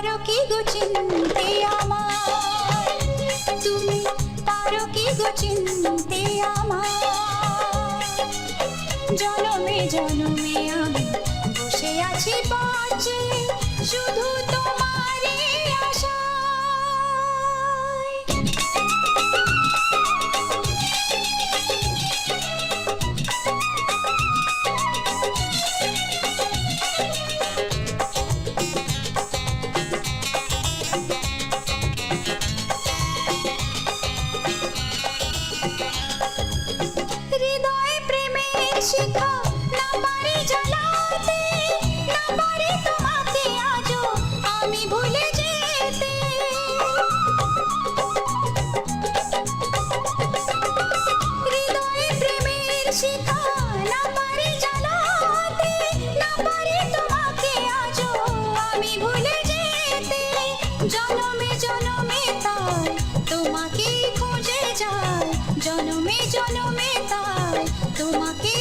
পারো কি গো চিনতে আমার। তুমি পারো কি গো চিনতে আমার। জনমে জনমে আমি বসে আছি পাচে, শুধু তোমারই জনমে জনমে তাই তোমাকে